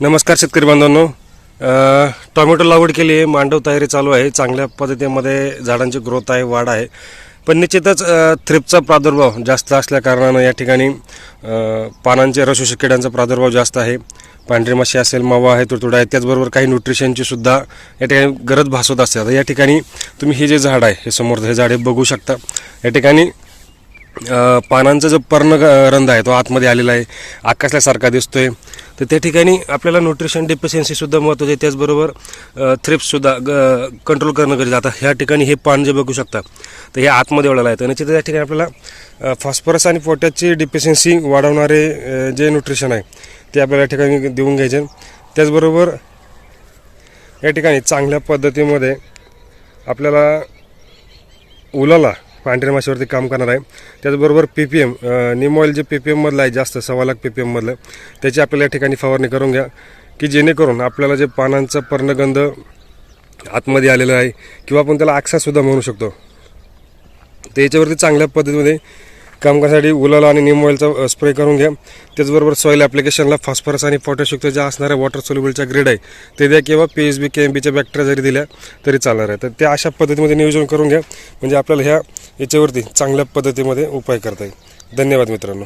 नमस्कार शेतकरी बांधवांनो. टोमॅटो लागवड केली आहे मांडव तयारी चालू आहे चांगल्या पद्धतीमध्ये झाडांची ग्रोथ आहे वाढ आहे. पण निश्चितच थ्रिपचा प्रादुर्भाव जास्त असल्या कारणानं या ठिकाणी पानांचे रसोषक किड्यांचा प्रादुर्भाव जास्त आहे. पांढरी माशी असेल मावा आहे तुडतुडा आहे त्याचबरोबर काही न्यूट्रिशनची सुद्धा या ठिकाणी गरज भासवत असते. आता या ठिकाणी तुम्ही हे जे झाड आहे हे समोर हे झाड हे बघू शकता. या ठिकाणी पानांचा जो पर्ण रंध आहे तो आतमध्ये आलेला आहे. आकाशल्यासारखा दिसतोय. तर त्या ठिकाणी आपल्याला न्यूट्रिशन डिफिशियन्सीसुद्धा महत्त्वाची आहे. त्याचबरोबर थ्रिप्ससुद्धा ग कंट्रोल करणं गरजेचं आता ह्या ठिकाणी हे पान जे बघू शकता तर हे आतमध्ये वळालं आहे. तर निश्चित त्या ठिकाणी आपल्याला फॉस्फरस आणि पोटॅशची डिफिशियन्सी वाढवणारे जे न्यूट्रिशन आहे ते आपल्याला या ठिकाणी देऊन घ्यायचे. त्याचबरोबर या ठिकाणी चांगल्या पद्धतीमध्ये आपल्याला उलाला पांढऱ्या माशावरती काम करणार आहे. त्याचबरोबर P P M neem oil जे पी पी एममधलं आहे जास्त सव्वा लाख पी पी एममधलं त्याची आपल्याला या ठिकाणी फवारणी करून घ्या. की जेणेकरून आपल्याला जे पानांचा पर्णगंध आतमध्ये आलेला आहे किंवा आपण त्याला आक्सासुद्धा म्हणू शकतो. तर याच्यावरती चांगल्या पद्धतीमध्ये काम करण्यासाठी उलाला आणि निम ऑइलचा स्प्रे करून घ्या. त्याचबरोबर सॉईल ॲप्लिकेशनला फॉस्फरस आणि पोटॅशयुक्त ज्या असणाऱ्या वॉटर सोल्युबलच्या ग्रेड आहे ते द्या किंवा P H B K M बीच्या बॅक्टेरिया जरी दिल्या तरी चालणार आहे. तर त्या अशा पद्धतीमध्ये नियोजन करून घ्या. म्हणजे आपल्याला ह्या याच्यावरती चांगल्या पद्धतीमध्ये उपाय करता येईल. धन्यवाद मित्रांनो.